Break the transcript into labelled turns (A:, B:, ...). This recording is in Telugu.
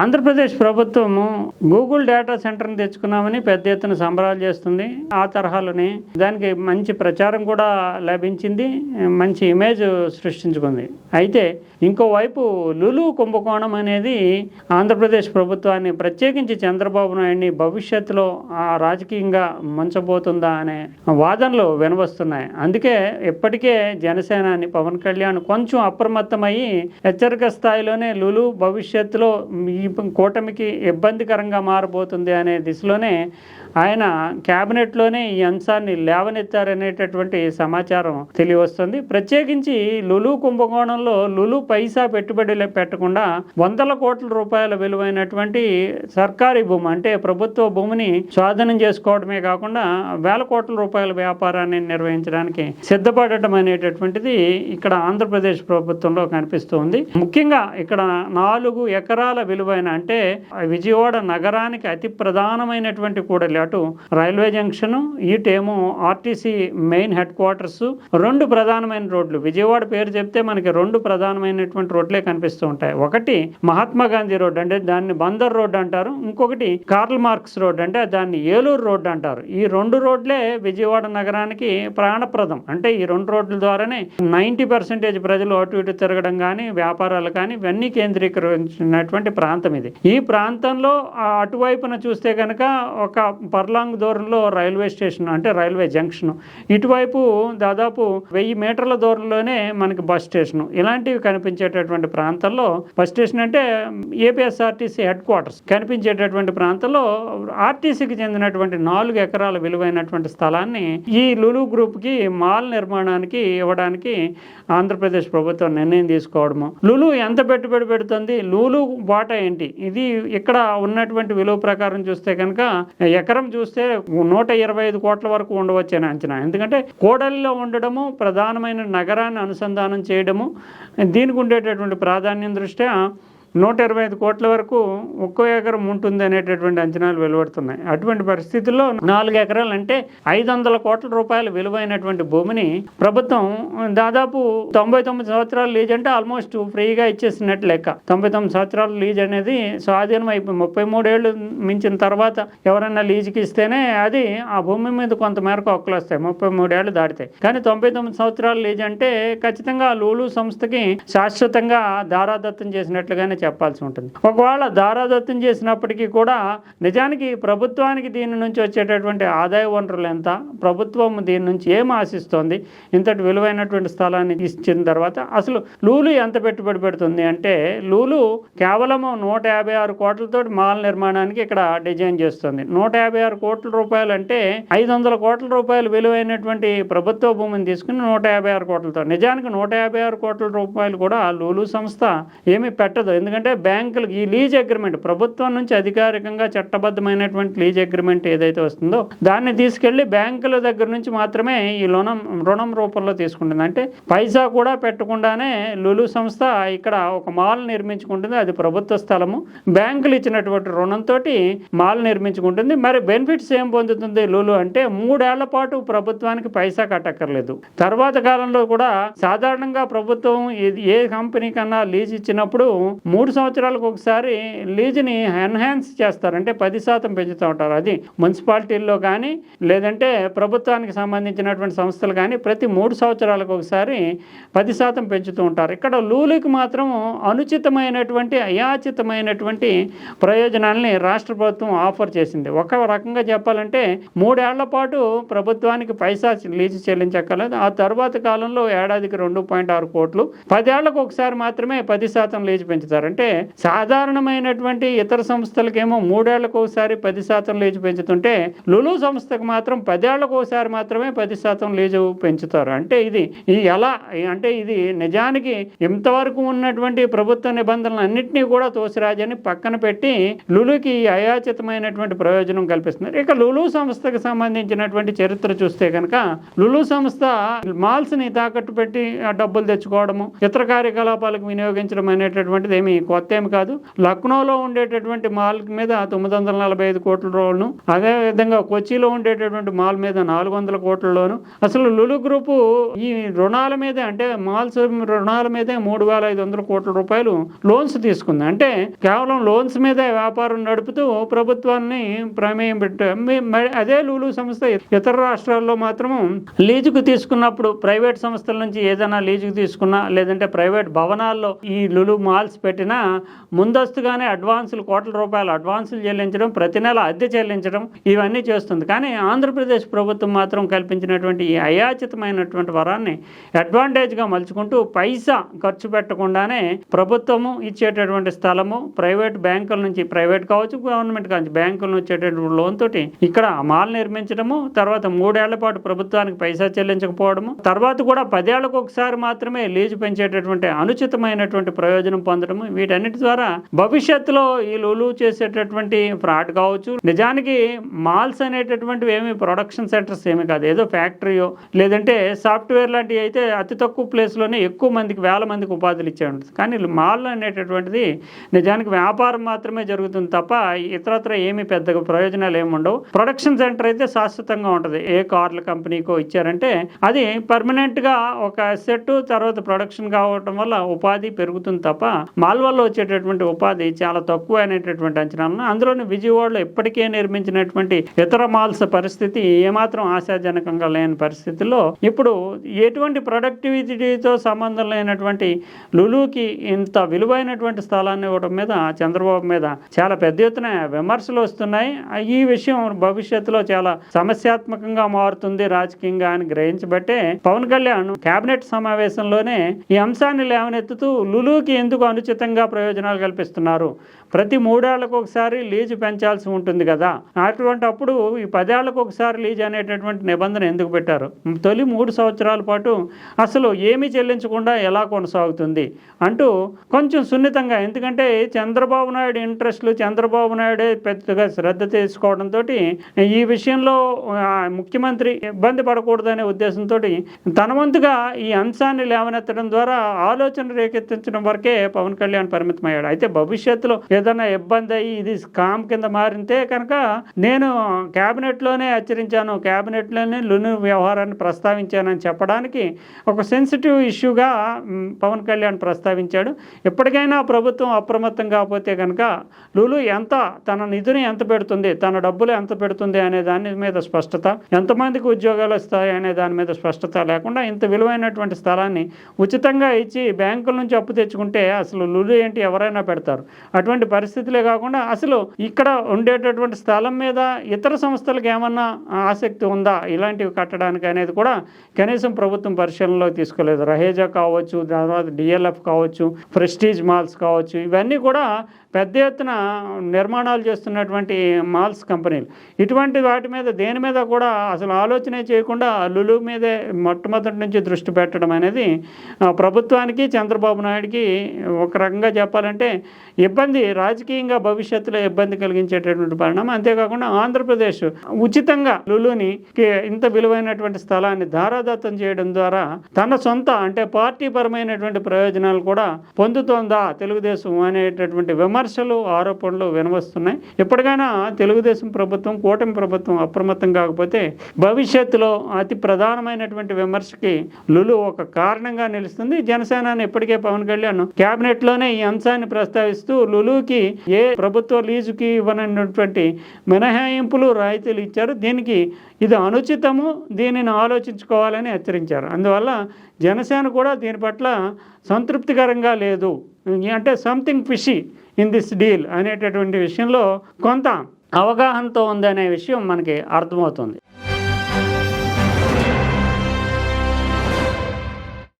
A: ఆంధ్రప్రదేశ్ ప్రభుత్వము గూగుల్ డేటా సెంటర్ని తెచ్చుకున్నామని పెద్ద ఎత్తున సంబరాలు చేస్తుంది. ఆ తరహాలోనే దానికి మంచి ప్రచారం కూడా లభించింది. మంచి ఇమేజ్ సృష్టించుకుంది. అయితే ఇంకోవైపు లులు కుంభకోణం అనేది ఆంధ్రప్రదేశ్ ప్రభుత్వాన్ని ప్రత్యేకించి చంద్రబాబు నాయుడిని భవిష్యత్తులో ఆ రాజకీయంగా ముంచబోతుందా అనే వాదనలు వినవస్తున్నాయి అందుకే ఇప్పటికే జనసేనాని పవన్ కళ్యాణ్ కొంచెం అప్రమత్తమయ్యి హెచ్చరిక స్థాయిలోనే లులు భవిష్యత్తులో ఈ కూటమికి ఇబ్బందికరంగా మారబోతుంది అనే దిశలోనే ఆయన క్యాబినెట్లోనే ఈ అంశాన్ని లేవనెత్తారనేటటువంటి సమాచారం తెలియవస్తుంది. ప్రత్యేకించి లులు కుంభకోణంలో లులు పైసా పెట్టుబడి పెట్టకుండా వందల కోట్ల రూపాయల విలువైనటువంటి సర్కారీ భూమి అంటే ప్రభుత్వ భూమిని స్వాధీనం చేసుకోవడమే కాకుండా వేల కోట్ల రూపాయల వ్యాపారాన్ని నిర్వహించడానికి సిద్ధపడటం అనేటటువంటిది ఇక్కడ ఆంధ్రప్రదేశ్ ప్రభుత్వంలో కనిపిస్తుంది ముఖ్యంగా ఇక్కడ నాలుగు ఎకరాల విలువ విలువైన అంటే విజయవాడ నగరానికి అతి ప్రధానమైనటువంటి కూడలి అటు రైల్వే జంక్షన్ ఇటేమో ఆర్టీసీ మెయిన్ హెడ్ క్వార్టర్స్ రెండు ప్రధానమైన రోడ్లు. విజయవాడ పేరు చెప్తే మనకి రెండు ప్రధానమైనటువంటి రోడ్లే కనిపిస్తూ ఉంటాయి. ఒకటి మహాత్మా గాంధీ రోడ్ అంటే దాన్ని బందర్ రోడ్ అంటారు. ఇంకొకటి కార్ల్ మార్క్స్ రోడ్ అంటే దాన్ని ఏలూరు రోడ్ అంటారు. ఈ రెండు రోడ్లే విజయవాడ నగరానికి ప్రాణప్రదం. అంటే ఈ రెండు రోడ్ల ద్వారానే నైంటీ పర్సెంటేజ్ ప్రజలు అటు ఇటు తిరగడం కానీ వ్యాపారాలు కానీ ఇవన్నీ కేంద్రీకరించినటువంటి ప్రాంతం. ఇది. ఈ ప్రాంతంలో అటువైపున చూస్తే కనుక ఒక పర్లాంగ్ దూరంలో రైల్వే స్టేషన్ అంటే రైల్వే జంక్షన్. ఇటువైపు దాదాపు వెయ్యి మీటర్ల దూరంలోనే మనకి బస్ స్టేషన్. ఇలాంటివి కనిపించేటటువంటి ప్రాంతంలో బస్ స్టేషన్ అంటే ఏపీఎస్ఆర్టీసీ హెడ్ క్వార్టర్స్. కనిపించేటటువంటి ప్రాంతంలో ఆర్టీసీకి చెందినటువంటి నాలుగు ఎకరాల విలువైనటువంటి స్థలాన్ని ఈ లులు గ్రూప్కి మాల్ నిర్మాణానికి ఇవ్వడానికి ఆంధ్రప్రదేశ్ ప్రభుత్వం నిర్ణయం తీసుకోవడము. లులు ఎంత పెట్టుబడి పెడుతుంది? లూలు బాట ఏంటి? ఇది ఇక్కడ ఉన్నటువంటి విలువ ప్రకారం చూస్తే కనుక ఎకరం చూస్తే నూట ఇరవై ఐదు కోట్ల వరకు ఉండవచ్చు అని అంచనా. ఎందుకంటే కోడలిలో ఉండడము ప్రధానమైన నగరాన్ని అనుసంధానం చేయడము దీనికి ఉండేటటువంటి ప్రాధాన్యం దృష్ట్యా నూట ఇరవై ఐదు కోట్ల వరకు ఒక్కో ఎకరం ఉంటుంది అనేటటువంటి అంచనాలు వెలువడుతున్నాయి. అటువంటి పరిస్థితుల్లో నాలుగు ఎకరాలు అంటే ఐదు వందల కోట్ల రూపాయల విలువైనటువంటి భూమిని ప్రభుత్వం దాదాపు తొంభై తొమ్మిది సంవత్సరాలు లీజ్ అంటే ఆల్మోస్ట్ ఫ్రీగా ఇచ్చేసినట్టు లెక్క. తొంభై తొమ్మిది సంవత్సరాల లీజ్ అనేది స్వాధీనం అయిపోయి ముప్పై మూడేళ్ళు మించిన తర్వాత ఎవరైనా లీజుకి ఇస్తేనే అది ఆ భూమి మీద కొంత మేరకు హక్కులు వస్తాయి. ముప్పై మూడేళ్ళు దాటితే. కానీ తొంభై తొమ్మిది సంవత్సరాల లీజ్ అంటే ఖచ్చితంగా లూలు సంస్థకి శాశ్వతంగా దారాదత్తం చేసినట్లుగానే చెప్పాల్సి ఉంటుంది. ఒకవేళ దారాదత్తం చేసినప్పటికీ కూడా నిజానికి ప్రభుత్వానికి దీని నుంచి వచ్చేటటువంటి ఆదాయ వనరులు ఎంత ప్రభుత్వం దీని నుంచి ఏం ఆశిస్తోంది ఇంతటి విలువైనటువంటి స్థలాన్ని ఇచ్చిన తర్వాత అసలు లూలు ఎంత పెట్టుబడి పెడుతుంది అంటే లూలు కేవలము నూట యాభై ఆరు కోట్లతో మాల్ నిర్మాణానికి ఇక్కడ డిజైన్ చేస్తుంది. నూట యాభై ఆరు కోట్ల రూపాయలు అంటే ఐదు వందల కోట్ల రూపాయలు విలువైనటువంటి ప్రభుత్వ భూమిని తీసుకుని నూట యాభై ఆరు కోట్లతో. నిజానికి నూట యాభై ఆరు కోట్ల రూపాయలు కూడా లూలు సంస్థ ఏమీ పెట్టదు. ఎందుకంటే బ్యాంకులకు ఈ లీజ్ అగ్రిమెంట్ ప్రభుత్వం నుంచి అధికారికంగా చట్టబద్ధమైనటువంటి లీజ్ అగ్రిమెంట్ ఏదైతే వస్తుందో దాన్ని తీసుకెళ్ళి బ్యాంకుల దగ్గర నుంచి మాత్రమే ఈ రుణం రుణం రూపంలో తీసుకుంటుంది. అంటే పైసా కూడా పెట్టకుండానే లులు సంస్థ ఇక్కడ ఒక మాల్ నిర్మించుకుంటుంది. అది ప్రభుత్వ స్థలము. బ్యాంకులు ఇచ్చినటువంటి రుణంతో మాల్ నిర్మించుకుంటుంది. మరి బెనిఫిట్స్ ఏం పొందుతుంది లులు అంటే మూడేళ్ళ పాటు ప్రభుత్వానికి పైసా కట్టక్కర్లేదు. తర్వాత కాలంలో కూడా సాధారణంగా ప్రభుత్వం ఏ కంపెనీ కన్నా లీజ్ ఇచ్చినప్పుడు మూడు మూడు సంవత్సరాలకు ఒకసారి లీజుని ఎన్హాన్స్ చేస్తారు. అంటే పది శాతం పెంచుతూ ఉంటారు. అది మున్సిపాలిటీల్లో కానీ లేదంటే ప్రభుత్వానికి సంబంధించినటువంటి సంస్థలు కానీ ప్రతి మూడు సంవత్సరాలకు ఒకసారి పది శాతం పెంచుతూ ఉంటారు. ఇక్కడ లూలుకి మాత్రం అనుచితమైనటువంటి అయాచితమైనటువంటి ప్రయోజనాల్ని రాష్ట్ర ప్రభుత్వం ఆఫర్ చేసింది. ఒక రకంగా చెప్పాలంటే మూడేళ్ళ పాటు ప్రభుత్వానికి పైసా లీజు చెల్లించక్కర్లేదు. ఆ తర్వాత కాలంలో ఏడాదికి రెండు పాయింట్ ఆరు కోట్లు. పదేళ్ళకు ఒకసారి మాత్రమే పది శాతం లీజు పెంచుతారు. అంటే సాధారణమైనటువంటి ఇతర సంస్థలకేమో మూడేళ్ళకు ఒకసారి పది శాతం లీజు పెంచుతుంటే లులు సంస్థకు మాత్రం పదేళ్ళకు ఒకసారి మాత్రమే పది శాతం లీజు పెంచుతారు. అంటే ఇది ఎలా అంటే ఇది నిజానికి ఇంతవరకు ఉన్నటువంటి ప్రభుత్వ నిబంధనలు అన్నింటినీ కూడా తోసిరాజని పక్కన పెట్టి లులుకి అయాచితమైనటువంటి ప్రయోజనం కల్పిస్తున్నారు. ఇక లులు సంస్థకు సంబంధించినటువంటి చరిత్ర చూస్తే కనుక లులు సంస్థ మాల్స్ని తాకట్టు పెట్టి డబ్బులు తెచ్చుకోవడము ఇతర కార్యకలాపాలకు వినియోగించడం అనేటటువంటిది ఏమీ కొత్త ఏమి కాదు. లక్నోలో ఉండేటటువంటి మాల్ మీద తొమ్మిది వందల నలభై ఐదు కోట్ల రూపాయలను అదే విధంగా కొచ్చిలో ఉండేటటువంటి మాల్ మీద నాలుగు వందల కోట్లలోను అసలు లులు గ్రూపు ఈ రుణాల మీద అంటే మాల్స్ రుణాల మీదే మూడు వేల ఐదు వందల కోట్ల రూపాయలు లోన్స్ తీసుకుంది. అంటే కేవలం లోన్స్ మీదే వ్యాపారం నడుపుతూ ప్రభుత్వాన్ని ప్రమేయం పెట్ట అదే లూలు సంస్థ ఇతర రాష్ట్రాల్లో మాత్రము లీజుకు తీసుకున్నప్పుడు ప్రైవేట్ సంస్థల నుంచి ఏదైనా లీజుకు తీసుకున్నా లేదంటే ప్రైవేట్ భవనాల్లో ఈ లులు మాల్స్ పెట్టి పెట్టినా ముందస్తుగానే అడ్వాన్సులు కోట్ల రూపాయలు అడ్వాన్సులు చెల్లించడం ప్రతి నెల అద్దె చెల్లించడం ఇవన్నీ చేస్తుంది. కానీ ఆంధ్రప్రదేశ్ ప్రభుత్వం మాత్రం కల్పించినటువంటి ఈ అయాచితమైనటువంటి వరాన్ని అడ్వాంటేజ్గా మలుచుకుంటూ పైసా ఖర్చు పెట్టకుండానే ప్రభుత్వము ఇచ్చేటటువంటి స్థలము ప్రైవేట్ బ్యాంకుల నుంచి ప్రైవేట్ కావచ్చు గవర్నమెంట్ కావచ్చు బ్యాంకుల నుంచి వచ్చేటటువంటి లోన్ తోటి ఇక్కడ మాల్ నిర్మించడము తర్వాత మూడేళ్ళ పాటు ప్రభుత్వానికి పైసా చెల్లించకపోవడము తర్వాత కూడా పదేళ్ళకు ఒకసారి మాత్రమే లీజు పెంచేటటువంటి అనుచితమైనటువంటి ప్రయోజనం పొందడము వీటన్నిటి ద్వారా భవిష్యత్తులో ఈ లులు చేసేటటువంటి ఫ్రాడ్ కావచ్చు. నిజానికి మాల్స్ అనేటటువంటివి ఏమి ప్రొడక్షన్ సెంటర్స్ ఏమి కాదు. ఏదో ఫ్యాక్టరీయో లేదంటే సాఫ్ట్వేర్ లాంటివి అయితే అతి తక్కువ ప్లేస్లోనే ఎక్కువ మందికి వేల మందికి ఉపాధులు ఇచ్చే ఉంటుంది. కానీ మాల్ అనేటటువంటిది నిజానికి వ్యాపారం మాత్రమే జరుగుతుంది తప్ప ఇతరత్ర ఏమి పెద్దగా ప్రయోజనాలు ఏమి ఉండవు. ప్రొడక్షన్ సెంటర్ అయితే శాశ్వతంగా ఉంటుంది. ఏ కార్ల కంపెనీకో ఇచ్చారంటే అది పర్మనెంట్గా ఒక సెట్ తర్వాత ప్రొడక్షన్ కావటం వల్ల ఉపాధి పెరుగుతుంది తప్ప మాల్ వల్ల వచ్చేటటువంటి ఉపాధి చాలా తక్కువ అనేటటువంటి అంచనాలను అందులోని విజయవాడలో ఇప్పటికే నిర్మించినటువంటి ఇతర మాల్స్ పరిస్థితి ఏమాత్రం ఆశాజనకంగా లేని పరిస్థితుల్లో ఇప్పుడు ఎటువంటి ప్రొడక్టివిటీతో సంబంధం లేనటువంటి లులుకి ఇంత విలువైనటువంటి స్థలాన్ని ఇవ్వడం మీద చంద్రబాబు మీద చాలా పెద్ద ఎత్తున విమర్శలు వస్తున్నాయి. ఈ విషయం భవిష్యత్తులో చాలా సమస్యాత్మకంగా మారుతుంది. రాజకీయంగా అని గ్రహించబట్టే పవన్ కళ్యాణ్ కేబినెట్ సమావేశంలోనే ఈ అంశాన్ని లేవనెత్తుతూ లులుకి ఎందుకు అనుచితంగా ప్రయోజనాలు కల్పిస్తున్నారు. ప్రతి మూడేళ్ళకు ఒకసారి లీజు పెంచాల్సి ఉంటుంది కదా. అటువంటి అప్పుడు ఈ పదేళ్ళకు ఒకసారి లీజు అనేటటువంటి నిబంధన ఎందుకు పెట్టారు? తొలి మూడు సంవత్సరాల పాటు అసలు ఏమీ చెల్లించకుండా ఎలా కొనసాగుతుంది అంటూ కొంచెం సున్నితంగా ఎందుకంటే చంద్రబాబు నాయుడు ఇంట్రెస్ట్లు చంద్రబాబు నాయుడే పెద్దగా శ్రద్ధ తీసుకోవడంతో ఈ విషయంలో ముఖ్యమంత్రి ఇబ్బంది పడకూడదనే ఉద్దేశంతో తన వంతుగా ఈ అంశాన్ని లేవనెత్తడం ద్వారా ఆలోచన రేకెత్తించడం వరకే పవన్ కళ్యాణ్ పరిమితమయ్యాడు. అయితే భవిష్యత్తులో ఏదైనా ఇబ్బంది అయ్యి ఇది స్కామ్ కింద మారితే కనుక నేను క్యాబినెట్లోనే హెచ్చరించాను. క్యాబినెట్లోనే లును వ్యవహారాన్ని ప్రస్తావించానని చెప్పడానికి ఒక సెన్సిటివ్ ఇష్యూగా పవన్ కళ్యాణ్ ప్రస్తావించాడు. ఎప్పటికైనా ప్రభుత్వం అప్రమత్తం కాకపోతే కనుక లులు ఎంత తన నిధిని ఎంత పెడుతుంది తన డబ్బులు ఎంత పెడుతుంది అనే దాని మీద స్పష్టత ఎంతమందికి ఉద్యోగాలు వస్తాయి అనే దాని మీద స్పష్టత లేకుండా ఇంత విలువైనటువంటి స్థలాన్ని ఉచితంగా ఇచ్చి బ్యాంకుల నుంచి అప్పు తెచ్చుకుంటే అసలు లులు ఏంటి ఎవరైనా పెడతారు. అటువంటి పరిస్థితులే కాకుండా అసలు ఇక్కడ ఉండేటటువంటి స్థలం మీద ఇతర సంస్థలకు ఏమన్నా ఆసక్తి ఉందా? ఇలాంటివి కట్టడానికి అనేది కూడా కనీసం ప్రభుత్వం పరిశీలనలో తీసుకోలేదు. రహేజా కావచ్చు తర్వాత డిఎల్ఎఫ్ కావచ్చు ప్రెస్టీజ్ మాల్స్ కావచ్చు ఇవన్నీ కూడా పెద్ద ఎత్తున నిర్మాణాలు చేస్తున్నటువంటి మాల్స్ కంపెనీలు. ఇటువంటి వాటి మీద దేని మీద కూడా అసలు ఆలోచనే చేయకుండా లులు మీదే మొట్టమొదటి నుంచి దృష్టి పెట్టడం అనేది ప్రభుత్వానికి చంద్రబాబు నాయుడికి ఒక రకంగా చెప్పాలంటే ఇబ్బంది రాజకీయంగా భవిష్యత్తులో ఇబ్బంది కలిగించేటటువంటి పరిణామం. అంతేకాకుండా ఆంధ్రప్రదేశ్ ఉచితంగా లులుని ఇంత విలువైనటువంటి స్థలాన్ని ధారాదత్తం చేయడం ద్వారా తన సొంత అంటే పార్టీ పరమైనటువంటి ప్రయోజనాలు కూడా పొందుతోందా తెలుగుదేశం అనేటటువంటి విమర్శలు ఆరోపణలు వినవస్తున్నాయి. ఎప్పటికైనా తెలుగుదేశం ప్రభుత్వం కూటమి ప్రభుత్వం అప్రమత్తం కాకపోతే భవిష్యత్తులో అతి ప్రధానమైనటువంటి విమర్శకి లులు ఒక కారణంగా నిలుస్తుంది. జనసేనాని ఇప్పటికే పవన్ కళ్యాణ్ క్యాబినెట్లోనే ఈ అంశాన్ని ప్రస్తావిస్తూ లులుకి ఏ ప్రభుత్వ లీజుకి ఇవ్వనటువంటి మినహాయింపులు రాయితీలు ఇచ్చారు. దీనికి ఇది అనుచితము. దీనిని ఆలోచించుకోవాలని హెచ్చరించారు. అందువల్ల జనసేన కూడా దీని పట్ల సంతృప్తికరంగా లేదు. అంటే something fishy in this deal అనేటటువంటి విషయంలో కొంత అవగాహనతో ఉందనే విషయం మనకి అర్థమవుతుంది.